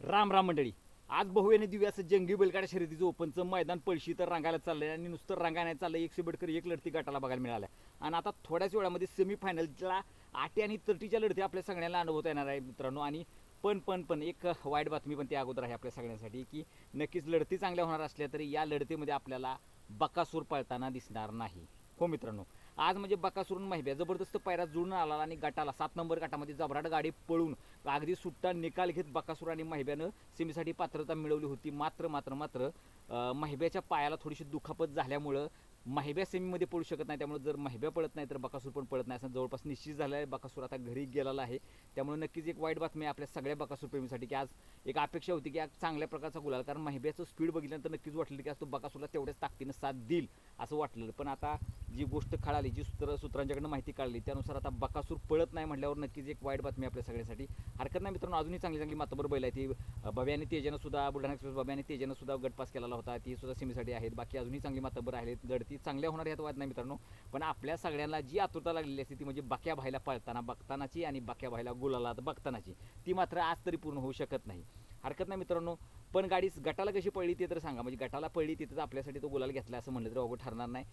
राम राम मंडळी. आज बहुवेने दिव्या असं जंगी बैलगाड्या शर्यतीचं ओपनचं मैदान पळशी तर रंगायला चाललंय आणि नुसतं रांगायला चाललंय. एकशे बेडकर एक लढती गटाला बघायला मिळाल्या. आणि आता थोड्याच वेळामध्ये सेमीफायनलला आटी आणि तर्टीच्या लढती आपल्या सगळ्यांना अनुभवता येणार आहे मित्रांनो. आणि पण पण पण एक वाईट बातमी पण त्या अगोदर आहे आपल्या सगळ्यांसाठी की नक्कीच लढती चांगल्या होणार असल्या तरी या लढतीमध्ये आपल्याला बकासूर पळताना दिसणार नाही. हो मित्रांनो. आज म्हणजे बकासुरून महिब्या जबरदस्त पायरा जुळून आला आणि गटाला सात नंबर गटामध्ये जबराट गाडी पळून अगदी सुट्टा निकाल घेत बकासूर आणि महिब्यानं सेमीसाठी पात्रता मिळवली होती. मात्र मात्र मात्र महिब्याच्या पायाला थोडीशी दुखापत झाल्यामुळं महिब्या सेमीमध्ये पडू शकत नाही. त्यामुळे जर महिब्या पडत नाही तर बकासूर पण पडत नाही. असं जवळपास निश्चित झालं आहे. बकासूर आता घरी गेलेला आहे. त्यामुळे नक्कीच एक वाईट बातमी आहे आपल्या सगळ्या बकासूर प्रेमीसाठी की आज एक अपेक्षा होती की आज चांगल्या प्रकारचा गुलाल कारण महिब्याचं स्पीड बघितल्यानंतर नक्कीच वाटलं की आज तो बकासूरला तेवढ्याच ताकदीनं साथ देईल असं वाटलेलं. पण आता जी गोष्ट कळाली जी सूत्र सूत्रांच्याकडनं माहिती काढली त्यानुसार आता बकासूर पळत नाही म्हटल्यावर नक्कीच एक वाईट बातमी आपल्या सगळ्यासाठी. हरकत नाही मित्रांनो अजूनही चांगली चांगली मातबर बैल आहे ती भव्याने बब्या तेजानं सुद्धा बुलढाणा एक्सप्रेस भव्याने तेजानं सुद्धा गटपास केलेला होता. ती सुद्धा सेमीसाठी आहेत. बाकी अजूनही चांगली मातबर आहेत. लढती ती चांगल्या होणार यात वाद नाही मित्रांनो. पण आपल्या सगळ्यांना जी आतुरता लागलेली असते ती म्हणजे बाक्या भाईला पळताना बघतानाची आणि बाक्या भाईला गुलालात बघतानाची. ती मात्र आज तरी पूर्ण होऊ शकत नाही. हरकत नाही मित्रांनो. पण गाडी गटाला कशी पडली ते तर सांगा. म्हणजे गटाला पडली तिथं तर आपल्यासाठी तो गुलाल घेतला असं म्हणलं तर अवघड ठरणार नाही.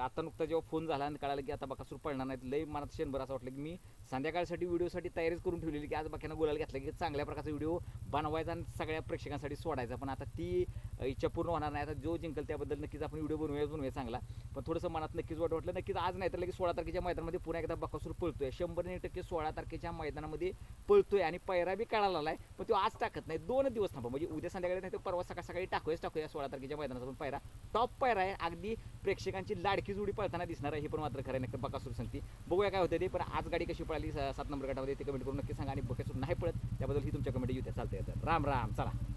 आता नुकता जेव्हा फोन झाला आणि कळालं की आता बकासूर पडणार नाही लई मनात क्षणभर असं वाटलं की मी संध्याकाळसाठी व्हिडिओसाठी तयारीच करून ठेवलेली की आज बाक्यांना गुलाल घेतला की चांगल्या प्रकारचा व्हिडिओ बनवायचा आणि सगळ्या प्रेक्षकांसाठी सोडायचा. पण आता ती इच्छा पूर्ण होणार नाही. आता जो जिंकल त्याबद्दल नक्कीच आपण व्हिडिओ बनवूया बनवूया चांगला. पण थोडंसं मनात नक्कीच वाट वाटलं. नक्कीच आज नाही तर लगेच सोळा तारखेच्या मैदानामध्ये पुन्हा एकदा बकासूर पळतोय. शंभर एक टक्के सोळा तारखेच्या मैदानामध्ये पळतोय आणि पैरा बी कळाला आहे पण तो आज टाकत नाही. दोन दिवस थांबा. म्हणजे उद्या संध्याकाळी नाही तर परवा सकाळ सकाळी टाकूयाच टाकूया सोळा तारखेच्या मैदानाचा पण पायरा. टॉप पायरा आहे अगदी प्रेक्षकांची लाडकी जुडी पळताना दिसणार आहे हे पण मात्र खरं आहे नक्की बकासूर सांगते. बघूया काय होतं ते पण आज गाडी कशी पळाली सात नंबर गटामध्ये ते कमेंट करून नक्की सांगा आणि बकासूर नाही पळत त्याबद्दल ही तुमच्या कमेंट येऊ द्या चालते राम राम चला.